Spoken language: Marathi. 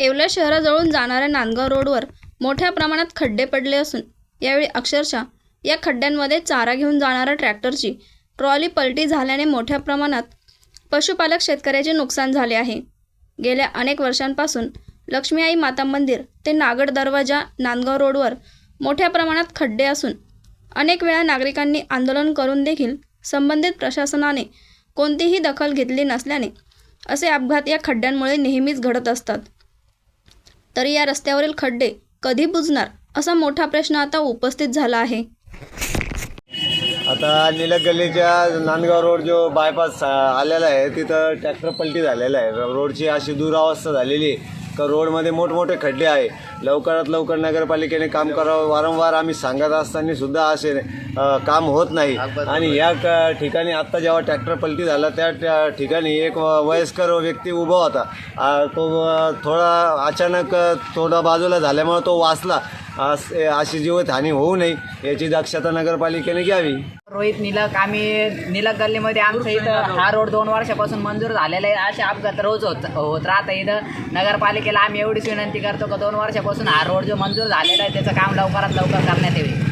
येवला शहराजवळून जाणाऱ्या नांदगाव रोडवर मोठ्या प्रमाणात खड्डे पडले असून यावेळी अक्षरशः या खड्ड्यांमध्ये चारा घेऊन जाणाऱ्या ट्रॅक्टरची ट्रॉली पलटी झाल्याने मोठ्या प्रमाणात पशुपालक शेतकऱ्याचे नुकसान झाले आहे. गेल्या अनेक वर्षांपासून लक्ष्मी आई माता मंदिर ते नागड दरवाजा नांदगाव रोडवर मोठ्या प्रमाणात खड्डे असून अनेक वेळा नागरिकांनी आंदोलन करून देखील संबंधित प्रशासनाने कोणतीही दखल घेतली नसल्याने असे अपघात या खड्ड्यांमुळे नेहमीच घडत असतात. तरी या रस्त्यावरील खड्डे कधी बुजणार असा मोठा प्रश्न आता उपस्थित झाला आहे. आता निलक गल्लीच्या नांदगाव रोड जो बायपास आलेला आहे तिथं ट्रॅक्टर पलटी झालेला आहे. रोडची अशी दुरावस्था झालेली आहे. तर रोडमध्ये मोठमोठे खड्डे आहे. लवकरात लवकर नगरपालिकेने काम करावं. वारंवार आम्ही सांगत असताना सुद्धा असे काम होत नाही. आणि या क- ठिकाणी आत्ता जेव्हा ट्रॅक्टर पलटी झाला त्या ठिकाणी एक वयस्कर व्यक्ती उभा होता. तो थोडा अचानक थोडा बाजूला झाल्यामुळे तो वाचला. अशी जीवितहानी होऊ नये याची दक्षता नगरपालिकेने घ्यावी. रोहित निलक आम्ही निलक गल्लीमध्ये आमच्या इथं हा रोड दोन वर्षापासून मंजूर झालेला आहे. असे अपघात रोज होत होत राहतं इथं. नगरपालिकेला आम्ही एवढीच विनंती करतो का दोन वर्षापासून हा रोड जो मंजूर झालेला आहे त्याचं काम लवकरात लवकर करण्यात यावे.